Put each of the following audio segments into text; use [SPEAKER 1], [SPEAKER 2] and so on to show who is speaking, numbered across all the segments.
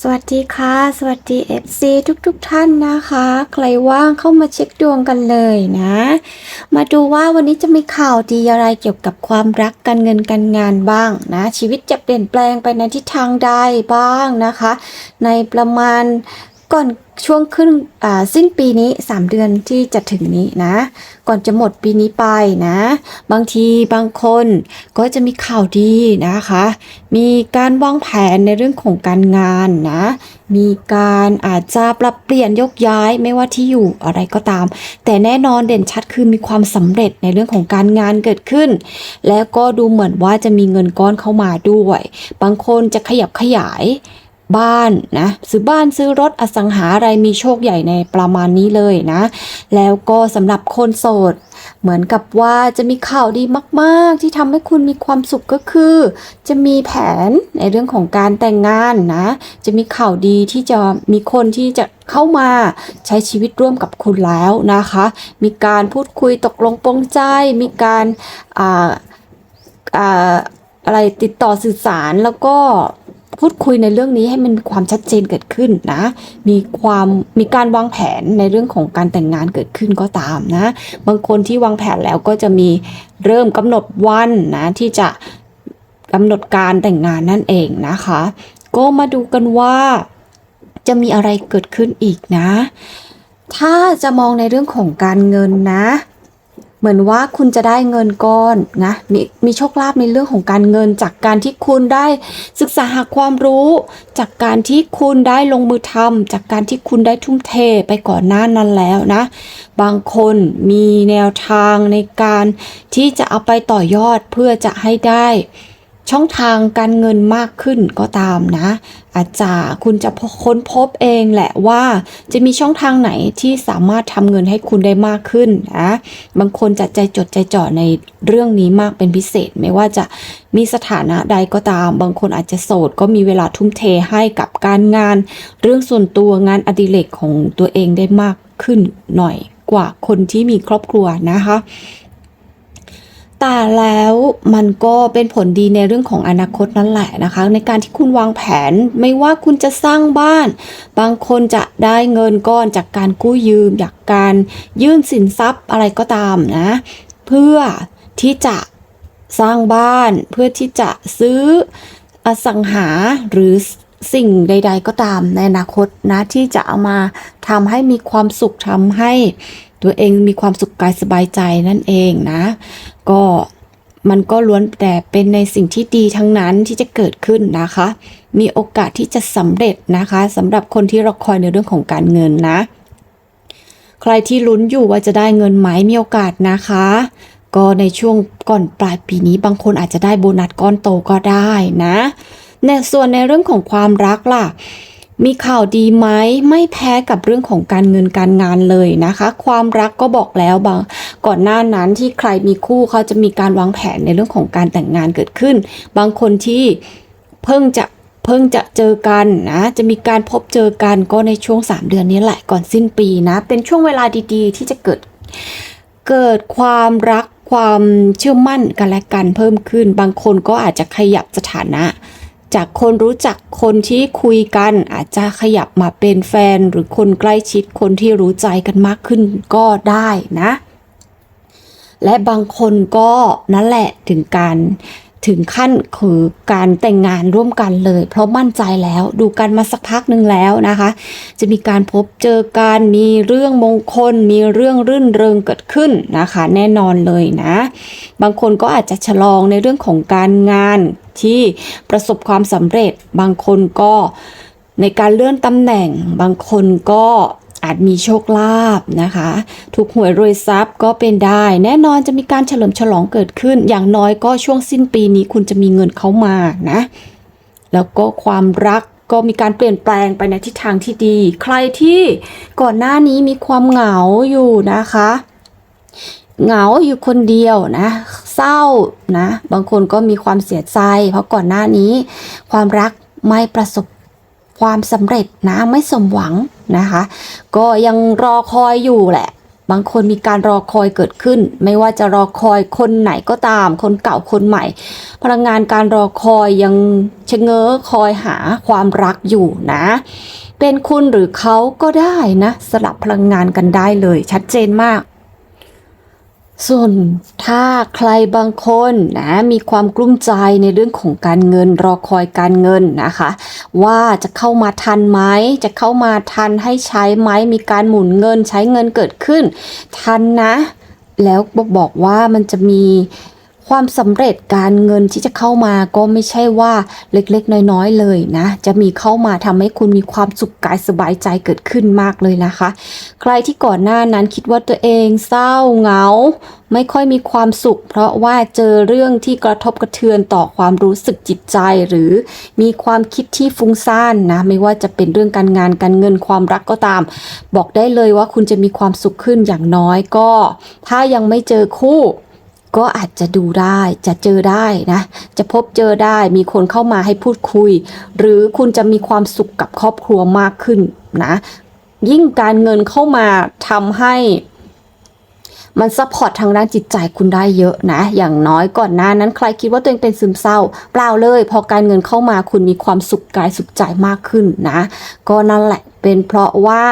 [SPEAKER 1] สวัสดีค่ะ สวัสดี FC ทุกๆทท่านนะคะ ใครว่างเข้ามาเช็คดวงกันเลยนะ มาดูว่าวันนี้จะมีข่าวดีอะไรเกี่ยวกับความรักการเงินการงานบ้างนะ ชีวิตจะเปลี่ยนแปลงไปในทิศทางใดบ้างนะคะ ในประมาณ ก่อนช่วงขึ้นสิ้นปีนี้ 3 เดือนที่จะถึงนี้นะ ก่อนจะหมดปีนี้ไปนะ บางทีบางคนก็จะมีข่าวดีนะคะ มีการวางแผนในเรื่องของการงานนะ มีการอาจจะปรับเปลี่ยนยกย้ายไม่ว่าที่อยู่อะไรก็ตาม แต่แน่นอนเด่นชัดคือมีความสำเร็จในเรื่องของการงานเกิดขึ้น แล้วก็ดูเหมือนว่าจะมีเงินก้อนเข้ามาด้วย บางคนจะขยับขยาย บ้านนะซื้อบ้านซื้อรถอสังหาอะไรมีโชคใหญ่ในประมาณนี้เลยนะ แล้วก็สำหรับคนโสด เหมือนกับว่าจะมีข่าวดีมากๆ ที่ทำให้คุณมีความสุขก็คือ จะมีแผนในเรื่องของการแต่งงานนะ จะมีข่าวดีที่จะมีคนที่จะเข้ามาใช้ชีวิตร่วมกับคุณแล้วนะคะ มีการพูดคุยตกลงปรงใจ มีการอ่าอ่าอะไรติดต่อสื่อสารแล้วก็ พูดคุยในเรื่องนี้ให้มันมีความชัดเจนเกิดขึ้นนะ มีความมีการวางแผนในเรื่องของการแต่งงานเกิดขึ้นก็ตามนะ บางคนที่วางแผนแล้วก็จะมีเริ่มกำหนดวันนะที่จะกำหนดการแต่งงานนั่นเองนะคะ ก็มาดูกันว่าจะมีอะไรเกิดขึ้นอีกนะ ถ้าจะมองในเรื่องของการเงินนะ เหมือนว่าคุณจะได้เงินก้อนนะมีมีโชคลาภในเรื่องของการเงิน จากการที่คุณได้ศึกษาหาความรู้ จากการที่คุณได้ลงมือทำจากการที่คุณได้ทุ่มเทไปก่อนหน้านั้นแล้วนะ บางคนมีแนวทางในการที่จะเอาไปต่อยอดเพื่อจะให้ได้ช่องทางการเงินมากขึ้นก็ตามนะ อาจจะคุณจะค้นพบเองแหละว่าจะมีช่องทางไหนที่สามารถทำเงินให้คุณได้มากขึ้นนะบางคนจะใจจดใจจ่อในเรื่องนี้มากเป็นพิเศษ ไม่ว่าจะมีสถานะใดก็ตาม บางคนอาจจะโสดก็มีเวลาทุ่มเทให้กับการงาน เรื่องส่วนตัวงานอดิเรกของตัวเองได้มากขึ้นหน่อยกว่าคนที่มีครอบครัวนะคะ แต่แล้วมันก็เป็นผลดีในเรื่องของอนาคตนั่นแหละนะคะ ในการที่คุณวางแผนไม่ว่าคุณจะสร้างบ้าน บางคนจะได้เงินก้อนจากการกู้ยืมจากการยื่นสินทรัพย์อะไรก็ตามนะ เพื่อที่จะสร้างบ้านเพื่อที่จะซื้ออสังหาหรือสิ่งใด ๆ ก็ตามในอนาคตนะ ที่จะเอามาทำให้มีความสุขทำให้ตัวเองมีความสุขกายสบายใจนั่นเองนะ ก็มันก็ล้วนแต่เป็นในสิ่งที่ดีทั้งนั้นที่จะเกิดขึ้นนะคะ มีโอกาสที่จะสำเร็จนะคะสำหรับคนที่รอคอยในเรื่องของการเงินนะ ใครที่ลุ้นอยู่ว่าจะได้เงินไหมมีโอกาสนะคะ ก็ในช่วงก่อนปลายปีนี้บางคนอาจจะได้โบนัสก้อนโตก็ได้นะในส่วนในเรื่องของความรักล่ะ มีข่าวดีไหมไม่แพ้กับเรื่องของการเงินการงานเลยนะคะ ความรักก็บอกแล้วบางก่อนหน้านั้นที่ใครมีคู่เขาจะมีการวางแผนในเรื่องของการแต่งงานเกิดขึ้น บางคนที่เพิ่งจะเพิ่งจะเจอกันนะ จะมีการพบเจอกันก็ในช่วง 3 เดือนนี้แหละก่อนสิ้นปีนะ เป็นช่วงเวลาดีๆ ที่จะเกิดเกิดความรักความเชื่อมั่นกันและกันเพิ่มขึ้น บางคนก็อาจจะขยับสถานะ จากคนรู้จักคนที่คุยกัน อาจจะขยับมาเป็นแฟนหรือคนใกล้ชิดคนที่รู้ใจกันมากขึ้นก็ได้นะ และบางคนก็นั่นแหละถึงการ ถึงขั้นคือการแต่งงานร่วมกันเลย เพราะมั่นใจแล้วดูกันมาสักพักหนึ่งแล้วนะคะ จะมีการพบเจอกันมีเรื่องมงคล มีเรื่องรื่นเริงเกิดขึ้นนะคะ แน่นอนเลยนะ บางคนก็อาจจะฉลองในเรื่องของการงานที่ประสบความสำเร็จ บางคนก็ในการเลื่อนตำแหน่ง บางคนก็ อาจมีโชคลาภนะคะ ถูกหวยรวยทรัพย์ก็เป็นได้ แน่นอนจะมีการเฉลิมฉลองเกิดขึ้น อย่างน้อยก็ช่วงสิ้นปีนี้คุณจะมีเงินเข้ามานะ แล้วก็ความรักก็มีการเปลี่ยนแปลงไปในทิศทางที่ดี ใครที่ก่อนหน้านี้มีความเหงาอยู่นะคะเหงาอยู่คนเดียวนะเศร้านะ บางคนก็มีความเสียใจ เพราะก่อนหน้านี้ ความรักไม่ประสบ ความสำเร็จนะไม่สมหวังนะคะ ก็ยังรอคอยอยู่แหละ บางคนมีการรอคอยเกิดขึ้น ไม่ว่าจะรอคอยคนไหนก็ตาม คนเก่าคนใหม่ พลังงานการรอคอยยังชะเง้อคอยหาความรักอยู่นะ เป็นคุณหรือเขาก็ได้นะ สลับพลังงานกันได้เลยชัดเจนมาก ส่วนถ้าใครบางคนนะมีความกลุ้มใจในเรื่องของการเงินรอคอยการเงินนะคะ ว่าจะเข้ามาทันไหมจะเข้ามาทันให้ใช้ไหมมีการหมุนเงินใช้เงินเกิดขึ้น ทันนะ แล้วบอกว่ามันจะมี ความสำเร็จการเงินที่จะเข้ามาก็ไม่ใช่ว่าเล็กๆ น้อยๆเลยนะ จะมีเข้ามาทำให้คุณมีความสุขกายสบายใจเกิดขึ้นมากเลยนะคะ ใครที่ก่อนหน้านั้นคิดว่าตัวเองเศร้าเหงา ไม่ค่อยมีความสุข เพราะว่าเจอเรื่องที่กระทบกระเทือนต่อความรู้สึกจิตใจ หรือมีความคิดที่ฟุ้งซ่านนะ ไม่ว่าจะเป็นเรื่องการงานการเงินความรักก็ตาม บอกได้เลยว่าคุณจะมีความสุขขึ้นอย่างน้อยก็ ถ้ายังไม่เจอคู่ ก็อาจจะดูได้จะเจอได้นะ จะพบเจอได้มีคนเข้ามาให้พูดคุย หรือคุณจะมีความสุขกับครอบครัวมากขึ้นนะ ยิ่งการเงินเข้ามาทำให้มันซัพพอร์ตทางด้านจิตใจคุณได้เยอะนะ อย่างน้อยก่อนหน้านั้นใครคิดว่าตัวเองเป็นซึมเศร้า เปล่าเลย พอการเงินเข้ามาคุณมีความสุขกายสุขใจมากขึ้นนะ ก็นั่นแหละเป็นเพราะว่า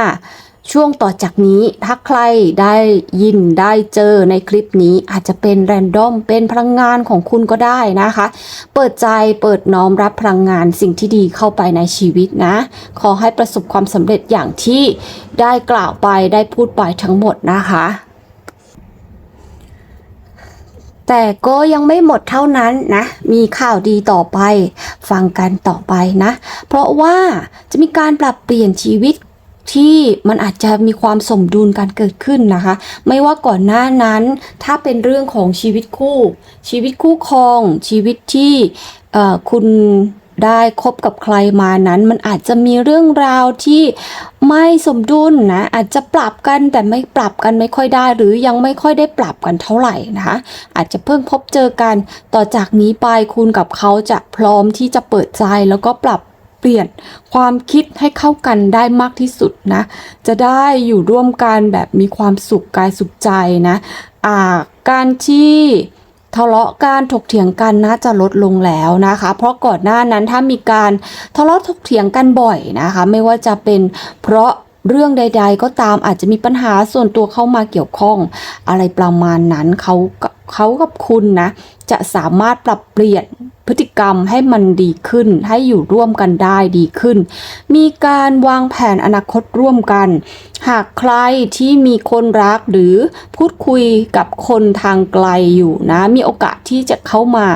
[SPEAKER 1] ช่วงต่อจากนี้ถ้าใครได้ยินได้เจอในคลิปนี้อาจจะเป็นแรนดอมเป็นพลังงานของคุณก็ได้นะคะ เปิดใจเปิดน้อมรับพลังงานสิ่งที่ดีเข้าไปในชีวิตนะ ขอให้ประสบความสำเร็จอย่างที่ได้กล่าวไปได้พูดไปทั้งหมดนะคะแต่ก็ยังไม่หมดเท่านั้นนะ มีข่าวดีต่อไป ฟังกันต่อไปนะ เพราะว่าจะมีการปรับเปลี่ยนชีวิต ที่มันอาจจะมีความสมดุลการเกิดขึ้นนะคะ ไม่ว่าก่อนหน้านั้น ถ้าเป็นเรื่องของชีวิตคู่ ชีวิตคู่ครอง ชีวิตที่คุณได้คบกับใครมานั้นมันอาจจะมีเรื่องราวที่ไม่สมดุลนะอาจจะปรับกันแต่ไม่ปรับกันไม่ค่อยได้ หรือยังไม่ค่อยได้ปรับกันเท่าไหร่นะคะอาจจะเพิ่งพบเจอกันต่อจากนี้ไปคุณกับเขาจะพร้อมที่จะเปิดใจแล้วก็ปรับ เปลี่ยนความคิดให้เข้ากันได้มากที่สุดนะ จะได้อยู่ร่วมกันแบบมีความสุขกายสุขใจนะอ่าการที่ทะเลาะการถกเถียงกันน่าจะลดลงแล้วนะคะ เพราะก่อนหน้านั้นถ้ามีการทะเลาะถกเถียงกันบ่อยนะคะ ไม่ว่าจะเป็นเพราะเรื่องใด ๆ ก็ตามอาจจะมีปัญหาส่วนตัวเข้ามาเกี่ยวข้อง อะไรประมาณนั้นเขาเขากับคุณนะ จะสามารถปรับเปลี่ยน พฤติกรรมให้มันดีขึ้น ให้อยู่ร่วมกันได้ดีขึ้น มีการวางแผนอนาคตร่วมกัน หากใครที่มีคนรักหรือพูดคุยกับคนทางไกลอยู่นะ มีโอกาสที่จะเข้ามา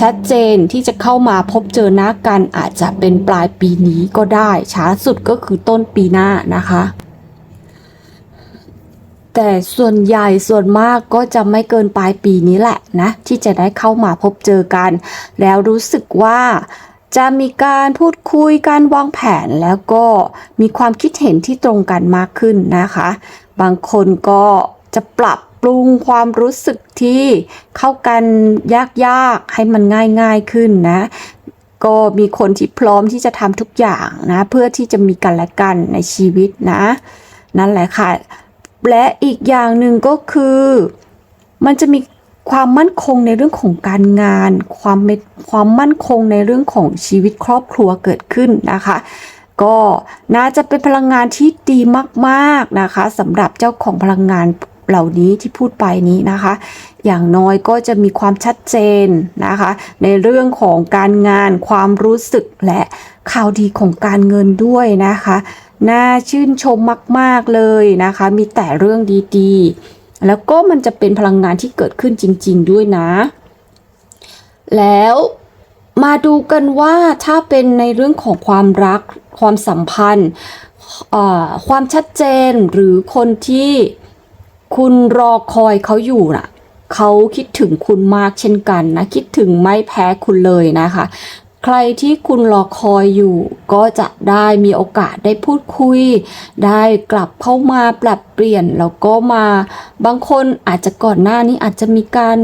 [SPEAKER 1] ชัดเจนที่จะเข้ามาพบเจอหน้ากันอาจจะเป็นปลายปีนี้ก็ได้ ช้าสุดก็คือต้นปีหน้านะคะ แต่ส่วนใหญ่ส่วนมากก็จะไม่เกินปลายปีนี้แหละนะ ที่จะได้เข้ามาพบเจอกัน แล้วรู้สึกว่าจะมีการพูดคุยการวางแผนแล้วก็มีความคิดเห็นที่ตรงกันมากขึ้นนะคะ บางคนก็จะปรับปรุงความรู้สึกที่เข้ากันยากๆ ให้มันง่ายๆขึ้นนะ ก็มีคนที่พร้อมที่จะทำทุกอย่างนะ เพื่อที่จะมีกันและกันในชีวิตนะ นั่นแหละค่ะ และอีกอย่างหนึ่งก็คือ มันจะมีความมั่นคงในเรื่องของการงาน ความความมั่นคงในเรื่องของชีวิตครอบครัวเกิดขึ้นนะคะ ก็น่าจะเป็นพลังงานที่ดีมากๆนะคะสำหรับเจ้าของพลังงานเหล่านี้ที่พูดไปนี้นะคะ อย่างน้อยก็จะมีความชัดเจนนะคะ ในเรื่องของการงานความรู้สึกและข่าวดีของการเงินด้วยนะคะ น่าชื่นชมมาก ๆ เลยนะคะ มีแต่เรื่องดีๆ แล้วก็มันจะเป็นพลังงานที่เกิดขึ้นจริง ๆ ด้วยนะ แล้วมาดูกันว่าถ้าเป็นในเรื่องของความรักความสัมพันธ์ความชัดเจนหรือคนที่คุณรอคอยเขาอยู่น่ะเขาคิดถึงคุณมากเช่นกันนะ คิดถึงไม่แพ้คุณเลยนะคะ ใครที่คุณรอคอยอยู่ ก็จะได้มีโอกาสได้พูดคุย ได้กลับเข้ามาปรับเปลี่ยนแล้วก็มาบางคนอาจจะก่อนหน้านี้อาจจะมีการ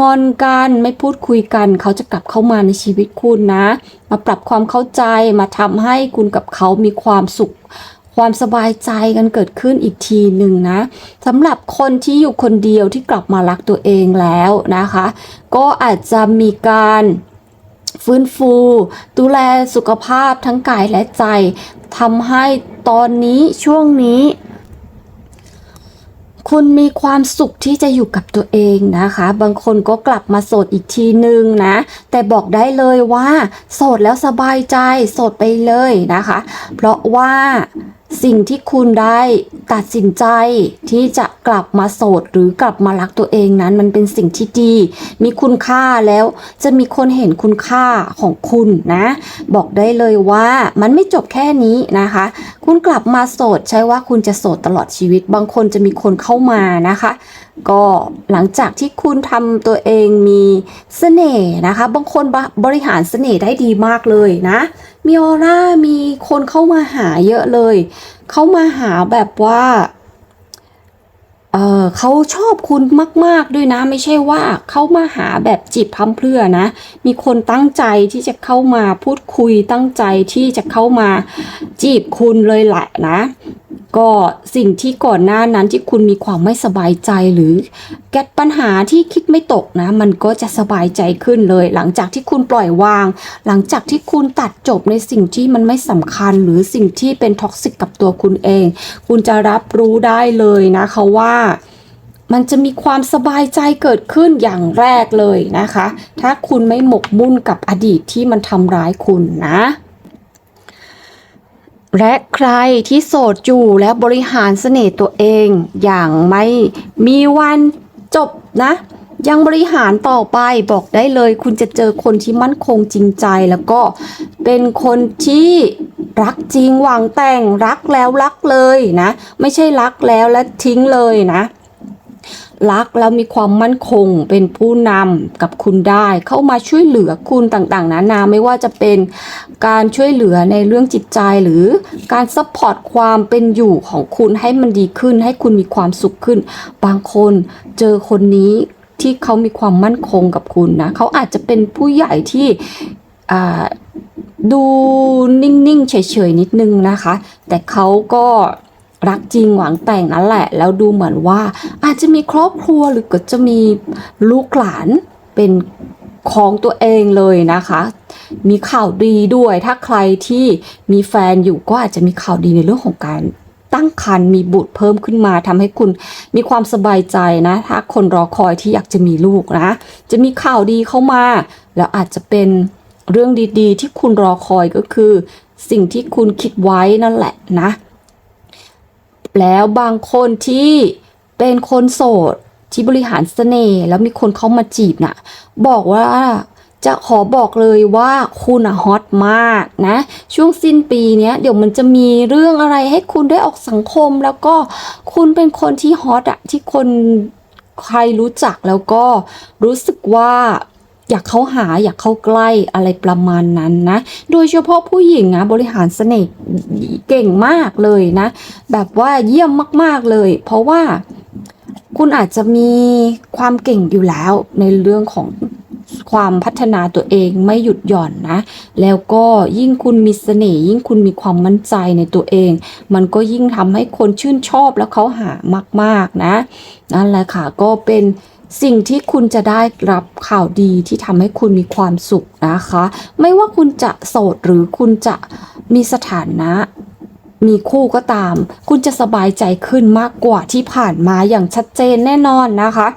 [SPEAKER 1] งอนกันไม่พูดคุยกัน เขาจะกลับเข้ามาในชีวิตคุณนะ มาปรับความเข้าใจมาทำให้คุณกับเขามีความสุข ความสบายใจกันเกิดขึ้นอีกทีหนึ่งนะสำหรับคนที่อยู่คนเดียวที่กลับมารักตัวเองแล้วนะคะ ก็อาจจะมีการ ฟื้นฟู ดูแลสุขภาพทั้งกายและใจทำให้ตอนนี้ช่วงนี้ คุณมีความสุขที่จะอยู่กับตัวเองนะคะ บางคนก็กลับมาโสดอีกทีนึงนะ แต่บอกได้เลยว่า โสดแล้วสบายใจ โสดไปเลยนะคะ เพราะว่าสิ่งที่คุณได้ตัดสินใจที่จะกลับมาโสดหรือกลับมารักตัวเองนั้นมันเป็นสิ่งที่ดี มีคุณค่าแล้วจะมีคนเห็นคุณค่าของคุณนะ บอกได้เลยว่ามันไม่จบแค่นี้นะคะ คุณกลับมาโสดใช่ว่าคุณจะโสดตลอดชีวิต บางคนจะมีคนเข้ามานะคะ ก็หลังจากที่คุณทำตัวเองมีเสน่ห์นะคะ บางคนบบริหารเสน่ห์ได้ดีมากเลยนะ มีออร่ามีคนเข้ามาหาเยอะเลย เข้ามาหาแบบว่าเออเขาชอบคุณมาก ๆ ด้วยนะ ไม่ใช่ว่าเข้ามาหาแบบจีบพร่ำเพื่อนะ มีคนตั้งใจที่จะเข้ามาพูดคุยตั้งใจที่จะเข้ามาจีบคุณเลยแหละนะ ก็สิ่งที่ก่อนหน้านั้นที่คุณมีความไม่สบายใจหรือแก้ปัญหาที่คิดไม่ตกนะ มันก็จะสบายใจขึ้นเลย หลังจากที่คุณปล่อยวาง หลังจากที่คุณตัดจบในสิ่งที่มันไม่สำคัญ หรือสิ่งที่เป็นท็อกซิกกับตัวคุณเอง คุณจะรับรู้ได้เลยนะคะว่ามันจะมีความสบายใจเกิดขึ้นอย่างแรกเลยนะคะ ถ้าคุณไม่หมกมุ่นกับอดีตที่มันทำร้ายคุณนะ และใครที่โสดอยู่และบริหารเสน่ห์ตัวเองอย่างไม่มีวันจบนะ ยังบริหารต่อไปบอกได้เลย คุณจะเจอคนที่มั่นคงจริงใจแล้วก็เป็นคนที่รักจริงหวังแต่งรักแล้วรักเลยนะ ไม่ใช่รักแล้วและทิ้งเลยนะ รักแล้วมีความมั่นคงเป็นผู้นำกับคุณได้ เข้ามาช่วยเหลือคุณต่างๆ นานาไม่ว่าจะเป็นการช่วยเหลือในเรื่องจิตใจหรือการซัพพอร์ตความเป็นอยู่ของคุณให้มันดีขึ้น ให้คุณมีความสุขขึ้น บางคนเจอคนนี้ที่เขามีความมั่นคงกับคุณนะเขาอาจจะเป็นผู้ใหญ่ที่ดูนิ่ง ๆ เฉย ๆ นิดนึงนะคะ แต่เขาก็ รักจริงหวังแต่งนั่นแหละ แล้วดูเหมือนว่า อาจจะมีครอบครัวหรือก็จะมีลูกหลานเป็นของตัวเองเลยนะคะ มีข่าวดีด้วย ถ้าใครที่มีแฟนอยู่ก็อาจจะมีข่าวดีในเรื่องของการตั้งครรภ์มีบุตรเพิ่มขึ้นมาทำให้คุณมีความสบายใจนะ ถ้าคนรอคอยที่อยากจะมีลูกนะ จะมีข่าวดีเข้ามา แล้วอาจจะเป็นเรื่องดีๆ ที่คุณรอคอยก็คือ สิ่งที่คุณคิดไว้นั่นแหละนะ แล้วบางคนที่เป็นคนโสดที่บริหารเสน่ห์แล้วมีคนเข้ามาจีบน่ะ บอกว่าจะขอบอกเลยว่าคุณอะฮอตมากนะ ช่วงสิ้นปีเนี้ยเดี๋ยวมันจะมีเรื่องอะไรให้คุณได้ออกสังคม แล้วก็คุณเป็นคนที่ฮอตอะที่คนใครรู้จักแล้วก็รู้สึกว่า อยากเข้าหาอยากเข้าใกล้อะไรประมาณนั้นนะ โดยเฉพาะผู้หญิงนะบริหารเสน่ห์เก่งมากเลยนะ แบบว่าเยี่ยมมากๆเลย เพราะว่าคุณอาจจะมีความเก่งอยู่แล้วในเรื่องของความพัฒนาตัวเองไม่หยุดหย่อนนะ แล้วก็ยิ่งคุณมีเสน่ห์ยิ่งคุณมีความมั่นใจในตัวเอง มันก็ยิ่งทำให้คนชื่นชอบแล้วเขาหามาก ๆนะนั่นแหละค่ะก็เป็น สิ่งที่คุณจะได้รับข่าวดีที่ทำให้คุณมีความสุขนะคะ ไม่ว่าคุณจะโสดหรือคุณจะมีสถานะมีคู่ก็ตาม คุณจะสบายใจขึ้นมากกว่าที่ผ่านมาอย่างชัดเจนแน่นอนนะคะ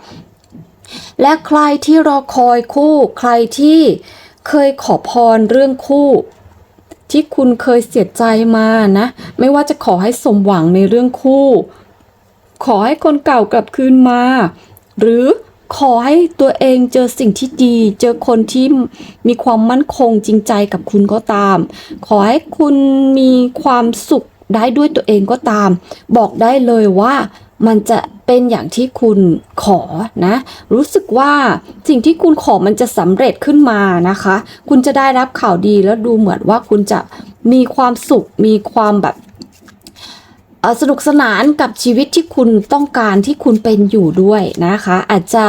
[SPEAKER 1] และใครที่รอคอยคู่ ใครที่เคยขอพรเรื่องคู่ ที่คุณเคยเสียใจมานะ ไม่ว่าจะขอให้สมหวังในเรื่องคู่ ขอให้คนเก่ากลับคืนมา หรือ ขอให้ตัวเองเจอสิ่งที่ดี เจอคนที่มีความมั่นคงจริงใจกับคุณก็ตาม ขอให้คุณมีความสุขได้ด้วยตัวเองก็ตาม บอกได้เลยว่ามันจะเป็นอย่างที่คุณขอนะ รู้สึกว่าสิ่งที่คุณขอมันจะสำเร็จขึ้นมานะคะ คุณจะได้รับข่าวดีแล้วดูเหมือนว่าคุณจะมีความสุขมีความแบบ สนุกสนานกับชีวิตที่คุณต้องการที่คุณเป็นอยู่ด้วยนะคะ อาจจะ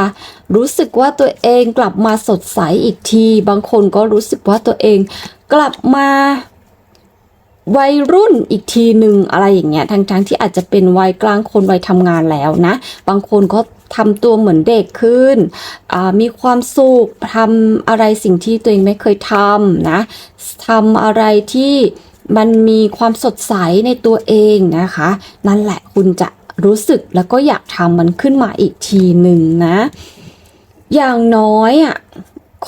[SPEAKER 1] รู้สึกว่าตัวเองกลับมาสดใสอีกที บางคนก็รู้สึกว่าตัวเองกลับมาวัยรุ่นอีกทีหนึ่งอะไรอย่างเงี้ยทั้งที่อาจจะเป็นวัยกลางคนวัยทำงานแล้วนะ บางคนก็ทำตัวเหมือนเด็กขึ้น มีความสุขทำอะไรสิ่งที่ตัวเองไม่เคยทำนะทำอะไรที่ มันมีความสดใสในตัวเองนะคะ นั่นแหละคุณจะรู้สึกแล้วก็อยากทำมันขึ้นมาอีกทีหนึ่งนะ อย่างน้อยอะ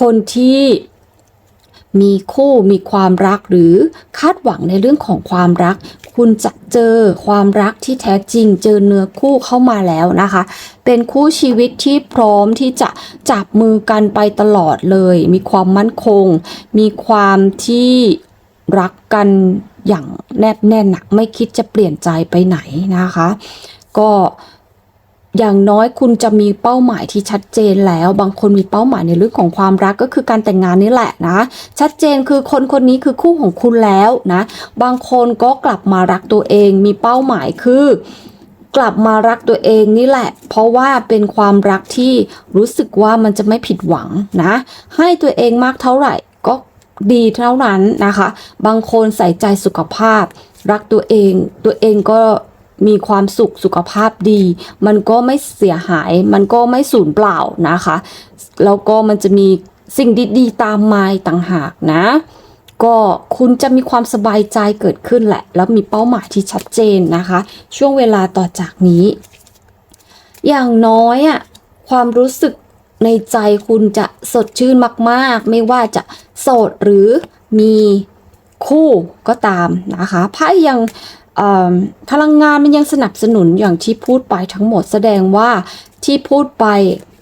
[SPEAKER 1] คนที่มีคู่มีความรักหรือคาดหวังในเรื่องของความรัก คุณจะเจอความรักที่แท้จริง เจอเนื้อคู่เข้ามาแล้วนะคะ เป็นคู่ชีวิตที่พร้อมที่จะจับมือกันไปตลอดเลย มีความมั่นคง มีความที่ รักกันอย่างแนบแน่นหนักไม่คิดจะเปลี่ยนใจไปไหนนะคะ ก็อย่างน้อยคุณจะมีเป้าหมายที่ชัดเจนแล้ว บางคนมีเป้าหมายในเรื่องของความรักก็คือการแต่งงานนี่แหละนะ ชัดเจนคือคนคนนี้คือคู่ของคุณแล้วนะ บางคนก็กลับมารักตัวเองมีเป้าหมายคือกลับมารักตัวเองนี่แหละ เพราะว่าเป็นความรักที่รู้สึกว่ามันจะไม่ผิดหวังนะ ให้ตัวเองมากเท่าไหร่ ดีเท่านั้นนะคะ บางคนใส่ใจสุขภาพ รักตัวเอง ตัวเองก็มีความสุขสุขภาพดี มันก็ไม่เสียหาย มันก็ไม่สูญเปล่านะคะ แล้วก็มันจะมีสิ่งดีๆตามมาต่างหากนะ ก็คุณจะมีความสบายใจเกิดขึ้นแหละ แล้วมีเป้าหมายที่ชัดเจนนะคะ ช่วงเวลาต่อจากนี้ อย่างน้อยอะความรู้สึก ในใจคุณจะสดชื่นมาก ๆ ไม่ว่าจะโสดหรือมีคู่ก็ตามนะคะไพ่ยังพลังงานมันยังสนับสนุนอย่างที่พูดไปทั้งหมดแสดงว่าที่พูดไป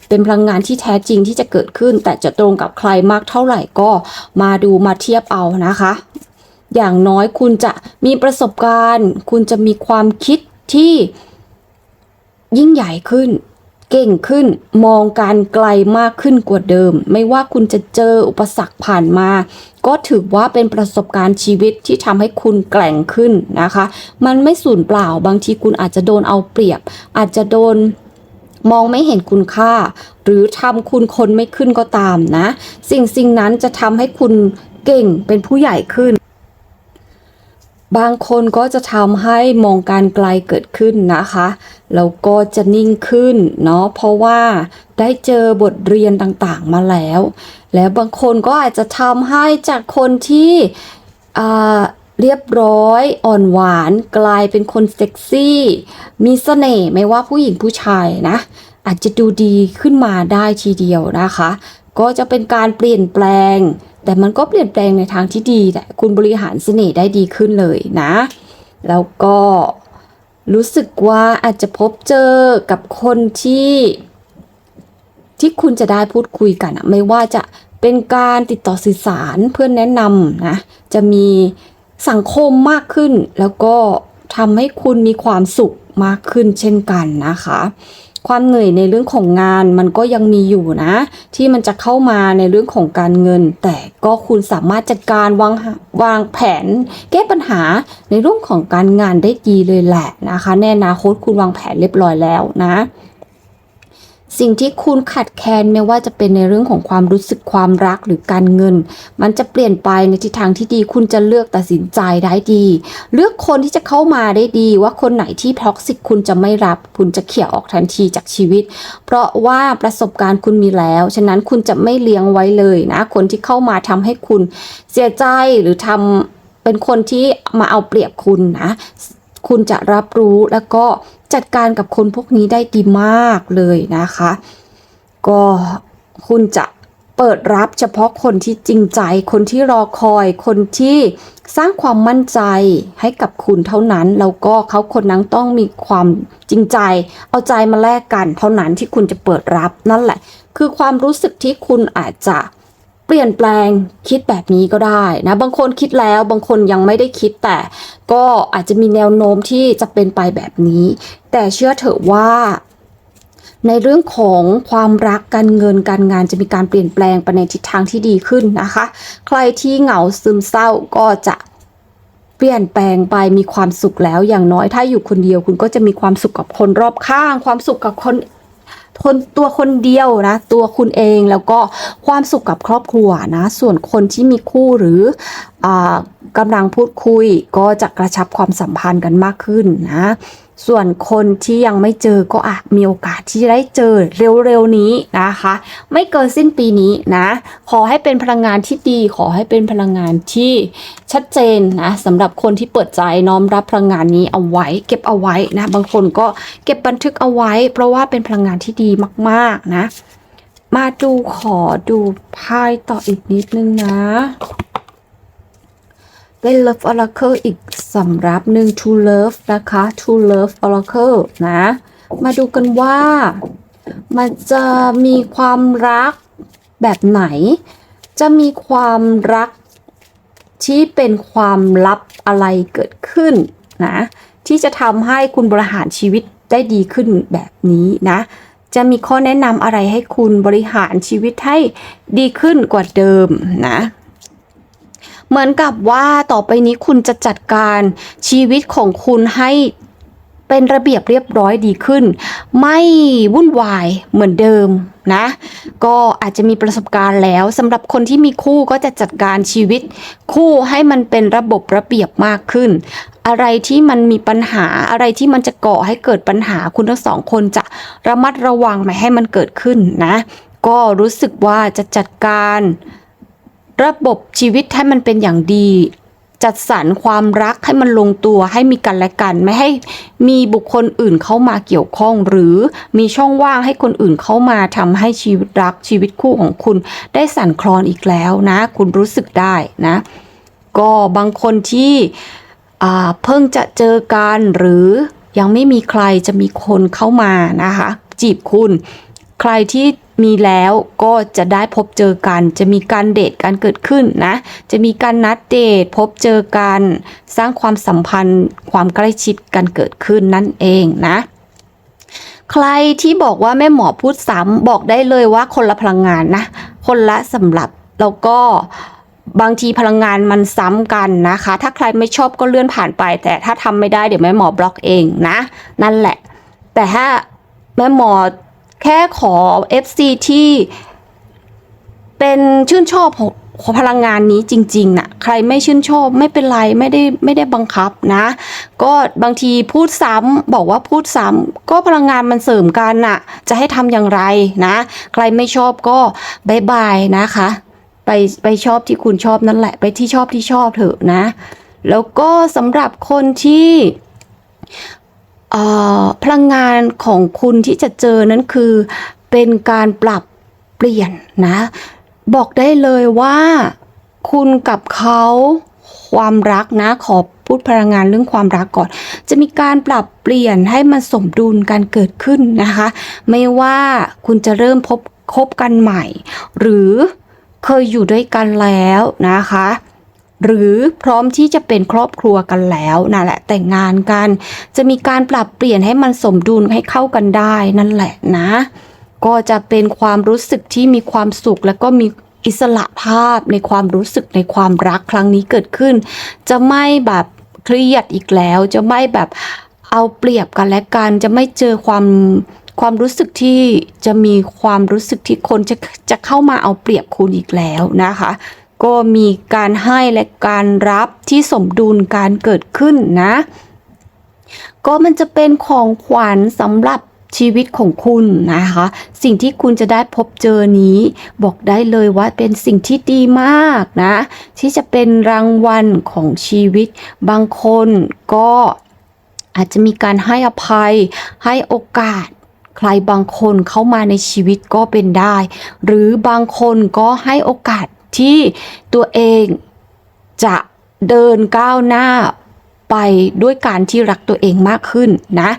[SPEAKER 1] เป็นพลังงานที่แท้จริงที่จะเกิดขึ้น แต่จะตรงกับใครมากเท่าไหร่ก็มาดูมาเทียบเอานะคะ อย่างน้อยคุณจะมีประสบการณ์ คุณจะมีความคิดที่ยิ่งใหญ่ขึ้น เก่งขึ้นมองการไกลมากขึ้นกว่าเดิม ไม่ว่าคุณจะเจออุปสรรคผ่านมา ก็ถือว่าเป็นประสบการณ์ชีวิตที่ทำให้คุณแกร่งขึ้นนะคะ มันไม่สูญเปล่าบางทีคุณอาจจะโดนเอาเปรียบ อาจจะโดนมองไม่เห็นคุณค่า หรือทำคุณคนไม่ขึ้นก็ตามนะ สิ่งสิ่งนั้นจะทำให้คุณเก่งเป็นผู้ใหญ่ขึ้น บางคนก็จะทำให้มองการไกลเกิดขึ้นนะคะแล้วก็จะนิ่งขึ้นเนาะเพราะว่าได้เจอบทเรียนต่างๆมาแล้ว แล้วบางคนก็อาจจะทำให้จากคนที่เรียบร้อยอ่อนหวานกลายเป็นคนเซ็กซี่ มีเสน่ห์ไม่ว่าผู้หญิงผู้ชายนะ อาจจะดูดีขึ้นมาได้ทีเดียวนะคะ ก็จะเป็นการเปลี่ยนแปลง แต่มันก็เปลี่ยนแปลงในทางที่ดีแต่คุณบริหารเสน่ห์ได้ดีขึ้นเลยนะ แล้วก็รู้สึกว่าอาจจะพบเจอกับคนที่ที่คุณจะได้พูดคุยกันอะไม่ว่าจะเป็นการติดต่อสื่อสารเพื่อนแนะนำนะ จะมีสังคมมากขึ้น แล้วก็ทำให้คุณมีความสุขมากขึ้นเช่นกันนะคะ ความเหนื่อยในเรื่องของงานมันก็ยังมีอยู่นะ ที่มันจะเข้ามาในเรื่องของการเงิน แต่ก็คุณสามารถจัดการวางวางแผน แก้ปัญหาในเรื่องของการงานได้ดีเลยแหละนะคะ แน่นาคตคุณวางแผนเรียบร้อยแล้วนะ สิ่งที่คุณขัดแคลนไม่ว่าจะเป็นในเรื่องของความรู้สึกความรักหรือการเงิน มันจะเปลี่ยนไปในทิศทางที่ดีคุณจะเลือกตัดสินใจได้ดี เลือกคนที่จะเข้ามาได้ดี ว่าคนไหนที่ท็อกซิกคุณจะไม่รับ คุณจะเขี่ยออกทันทีจากชีวิต เพราะว่าประสบการณ์คุณมีแล้ว ฉะนั้นคุณจะไม่เลี้ยงไว้เลยนะ คนที่เข้ามาทำให้คุณเสียใจหรือทำเป็นคนที่มาเอาเปรียบคุณนะ คุณจะรับรู้แล้วก็จัดการกับคนพวกนี้ได้ดีมากเลยนะคะ ก็คุณจะเปิดรับเฉพาะคนที่จริงใจ คนที่รอคอย คนที่สร้างความมั่นใจให้กับคุณเท่านั้น แล้วก็เขาคนนั้นต้องมีความจริงใจ เอาใจมาแลกกัน เท่านั้นที่คุณจะเปิดรับนั่นแหละ คือความรู้สึกที่คุณอาจจะ เปลี่ยนแปลงคิดแบบนี้ก็ได้นะ บางคนคิดแล้วบางคนยังไม่ได้คิดแต่ ก็อาจจะมีแนวโน้มที่จะเป็นไปแบบนี้ แต่เชื่อเถอะว่าในเรื่องของความรักการเงินการงานจะมีการเปลี่ยนแปลงไปในทิศทางที่ดีขึ้นนะคะ ใครที่เหงาซึมเศร้าก็จะเปลี่ยนแปลงไปมีความสุขแล้วอย่างน้อยถ้าอยู่คนเดียวคุณก็จะมีความสุขกับคนรอบข้าง ความสุขกับคน คนตัวคนเดียวนะ ตัวคุณเองแล้วก็ความสุขกับครอบครัวนะ ส่วนคนที่มีคู่หรืออากำลังพูดคุยก็จะกระชับความสัมพันธ์กันมากขึ้นนะ ส่วนคนที่ยังไม่เจอก็อาจมีโอกาสที่จะได้เจอเร็วๆนี้นะคะ ไม่เกินสิ้นปีนี้นะ ขอให้เป็นพลังงานที่ดี ขอให้เป็นพลังงานที่ชัดเจนนะสำหรับคนที่เปิดใจน้อมรับพลังงานนี้เอาไว้ เก็บเอาไว้นะ บางคนก็เก็บบันทึกเอาไว้ เพราะว่าเป็นพลังงานที่ดีมากๆนะ มาดูขอดูไพ่ต่ออีกนิดนึงนะ ได้ Love Oracle อีกสำรับหนึ่ง To Love นะคะ To Love Oracle นะ มาดูกันว่า มันจะมีความรักแบบไหน จะมีความรักที่เป็นความลับอะไรเกิดขึ้นนะที่จะทำให้คุณบริหารชีวิตได้ดีขึ้นแบบนี้นะ จะมีข้อแนะนำอะไรให้คุณบริหารชีวิตให้ดีขึ้นกว่าเดิมนะ เหมือนกับว่าต่อไปนี้คุณจะจัดการชีวิตของคุณให้เป็นระเบียบเรียบร้อยดีขึ้น ไม่วุ่นวายเหมือนเดิมนะ ก็อาจจะมีประสบการณ์แล้วสำหรับคนที่มีคู่ก็จะจัดการชีวิต คู่ให้มันเป็นระบบระเบียบมากขึ้น อะไรที่มันมีปัญหาอะไรที่มันจะก่อให้เกิดปัญหาคุณทั้งสองคนจะระมัดระวังไม่ให้มันเกิดขึ้นนะ ก็รู้สึกว่าจะจัดการ ระบบชีวิตให้มันเป็นอย่างดี จัดสรรความรักให้มันลงตัวให้มีกันและกัน ไม่ให้มีบุคคลอื่นเข้ามาเกี่ยวข้อง หรือมีช่องว่างให้คนอื่นเข้ามาทำให้ชีวิตรักชีวิตคู่ของคุณ ได้สั่นคลอนอีกแล้วนะ คุณรู้สึกได้นะ ก็บางคนที่เพิ่งจะเจอกันหรือยังไม่มีใครจะมีคนเข้ามานะคะ จีบคุณ ใครที่ มีแล้วก็จะได้พบเจอกัน จะมีการเดทกันเกิดขึ้นนะ จะมีการนัดเดทพบเจอกัน สร้างความสัมพันธ์ความใกล้ชิดกันเกิดขึ้นนั่นเองนะ ใครที่บอกว่าแม่หมอพูดซ้ำบอกได้เลยว่าคนละพลังงานนะ คนละสำหรับแล้วก็บางทีพลังงานมันซ้ำกันนะคะ ถ้าใครไม่ชอบก็เลื่อนผ่านไป แต่ถ้าทำไม่ได้เดี๋ยวแม่หมอบล็อกเองนะ นั่นแหละ แต่ถ้าแม่หมอ ค่ขอ FC ที่เป็นชื่นชอบของของพลังงานนี้จริงๆน่ะใครไม่ชื่นชอบไม่เป็นไรไม่ได้ไม่ได้บังคับนะ ก็บางทีพูดซ้ำบอกว่าพูดซ้ำก็พลังงานมันเสริมกันน่ะ จะให้ทำอย่างไรนะ ใครไม่ชอบก็บายบายนะคะ ไปไปชอบที่คุณชอบนั่นแหละ ไปที่ชอบที่ชอบเถอะนะ แล้วก็สำหรับคนที่ พลังงานของคุณที่จะเจอนั้นคือเป็นการปรับเปลี่ยนนะ บอกได้เลยว่า คุณกับเขาความรักนะขอพูดพลังงานเรื่องความรักก่อน จะมีการปรับเปลี่ยนให้มันสมดุลการเกิดขึ้นนะคะ ไม่ว่าคุณจะเริ่มพบคบกันใหม่ หรือเคยอยู่ด้วยกันแล้วนะคะ หรือพร้อมที่จะเป็นครอบครัวกันแล้วนั่นแหละแต่งงานกัน จะมีการปรับเปลี่ยนให้มันสมดุลให้เข้ากันได้นั่นแหละนะ ก็จะเป็นความรู้สึกที่มีความสุขแล้วก็มีอิสระภาพในความรู้สึกในความรักครั้งนี้เกิดขึ้น จะไม่แบบเครียดอีกแล้ว จะไม่แบบเอาเปรียบกันและกัน จะไม่เจอความความรู้สึกที่จะมีความรู้สึกที่คนจะจะเข้ามาเอาเปรียบคุณอีกแล้วนะคะ ก็มีการให้และการรับที่สมดุลการเกิดขึ้นนะ ก็มันจะเป็นของขวัญสำหรับชีวิตของคุณนะคะ สิ่งที่คุณจะได้พบเจอนี้ บอกได้เลยว่าเป็นสิ่งที่ดีมากนะ ที่จะเป็นรางวัลของชีวิต บางคนก็อาจจะมีการให้อภัยให้โอกาสใครบางคนเข้ามาในชีวิตก็เป็นได้ หรือบางคนก็ให้โอกาส ที่ตัวเองจะเดินก้าวหน้าไปด้วยการที่รักตัวเองมากขึ้นนะ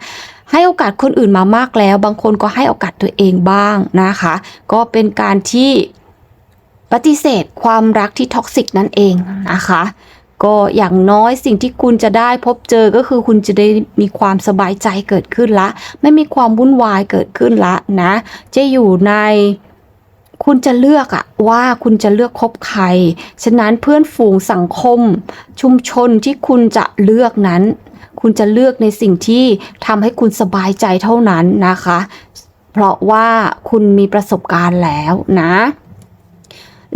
[SPEAKER 1] ให้โอกาสคนอื่นมามากแล้ว บางคนก็ให้โอกาสตัวเองบ้างนะคะ ก็เป็นการที่ปฏิเสธความรักที่ท็อกซิกนั่นเองนะคะ ก็อย่างน้อยสิ่งที่คุณจะได้พบเจอก็คือคุณจะได้มีความสบายใจเกิดขึ้นละ ไม่มีความวุ่นวายเกิดขึ้นละนะ จะอยู่ใน คุณจะเลือกอะว่าคุณจะเลือกคบใคร ฉะนั้นเพื่อนฝูงสังคม ชุมชนที่คุณจะเลือกนั้น คุณจะเลือกในสิ่งที่ทำให้คุณสบายใจเท่านั้นนะคะ เพราะว่าคุณมีประสบการณ์แล้วนะ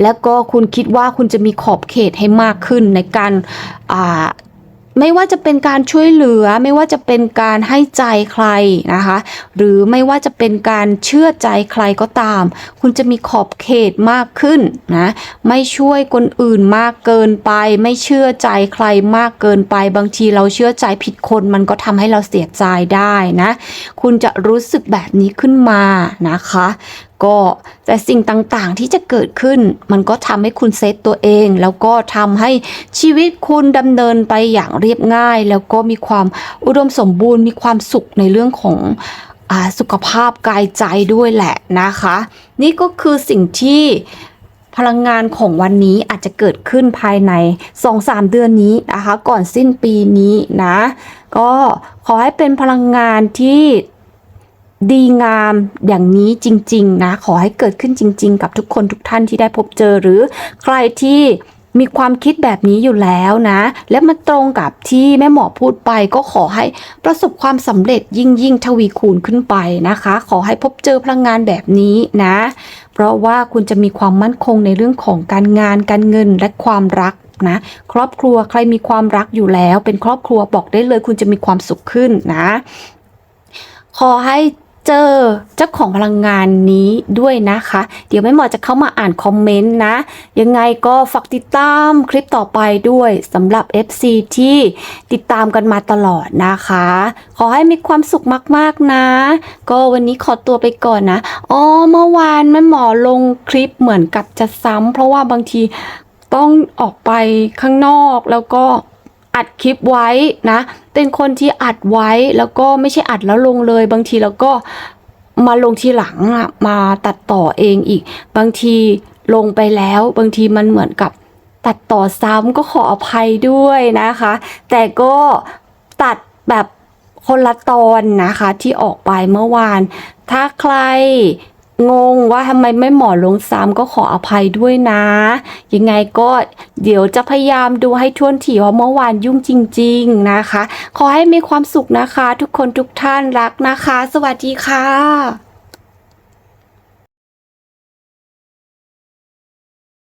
[SPEAKER 1] แล้วก็คุณคิดว่าคุณจะมีขอบเขตให้มากขึ้นในการ ไม่ว่าจะเป็นการช่วยเหลือ ไม่ว่าจะเป็นการให้ใจใครนะคะ หรือไม่ว่าจะเป็นการเชื่อใจใครก็ตาม คุณจะมีขอบเขตมากขึ้นนะไม่ช่วยคนอื่นมากเกินไป ไม่เชื่อใจใครมากเกินไป บางทีเราเชื่อใจผิดคนมันก็ทำให้เราเสียใจได้นะ คุณจะรู้สึกแบบนี้ขึ้นมานะคะ ก็แต่สิ่งต่างๆที่จะเกิดขึ้น มันก็ทำให้คุณเซตตัวเอง แล้วก็ทำให้ชีวิตคุณดำเนินไปอย่างเรียบง่าย แล้วก็มีความอุดมสมบูรณ์ มีความสุขในเรื่องของอสุขภาพกายใจด้วยแหละนะคะ นี่ก็คือสิ่งที่พลังงานของวันนี้อาจจะเกิดขึ้นภายใน 2-3 เดือนนี้นะคะ ก่อนสิ้นปีนี้นะ ก็ขอให้เป็นพลังงานที่ ดีงามอย่างนี้จริง ๆ นะ ขอให้เกิดขึ้นจริง ๆ กับทุกคนทุกท่านที่ได้พบเจอหรือใครที่มีความคิดแบบนี้อยู่แล้วนะ และมันตรงกับที่แม่หมอพูดไป ก็ขอให้ประสบความสำเร็จยิ่งยิ่งทวีคูณขึ้นไปนะคะ ขอให้พบเจอพลังงานแบบนี้นะ เพราะว่าคุณจะมีความมั่นคงในเรื่องของการงานการเงินและความรักนะครอบครัวใครมีความรักอยู่แล้ว เป็นครอบครัวบอกได้เลย คุณจะมีความสุขขึ้นนะ ขอให้ เจอเจ้าของพลังงานนี้ด้วยนะคะ เดี๋ยวแม่หมอจะเข้ามาอ่านคอมเมนต์นะ ยังไงก็ฝากติดตามคลิปต่อไปด้วยสำหรับ FC ที่ติดตามกันมาตลอดนะคะ ขอให้มีความสุขมากๆนะ ก็วันนี้ขอตัวไปก่อนนะอ๋อเมื่อวานแม่หมอลงคลิปเหมือนกับจะซ้ำเพราะว่าบางทีต้องออกไปข้างนอกแล้วก็ อัดคลิปไว้นะ เป็นคนที่อัดไว้แล้วก็ไม่ใช่อัดแล้วลงเลย บางทีแล้วก็มาลงทีหลังอะมาตัดต่อเองอีก บางทีลงไปแล้ว บางทีมันเหมือนกับตัดต่อซ้ำก็ขออภัยด้วยนะคะ แต่ก็ตัดแบบคนละตอนนะคะที่ออกไปเมื่อวาน ถ้าใคร งงว่าทำไมไม่หมอลงซ้ำก็ขออภัยด้วยนะ ยังไงก็เดี๋ยวจะพยายามดูให้ท่วนถี่เพราะเมื่อวานยุ่งจริง ๆนะคะ ขอให้มีความสุขนะคะ ทุกคนทุกท่านรักนะคะ สวัสดีค่ะ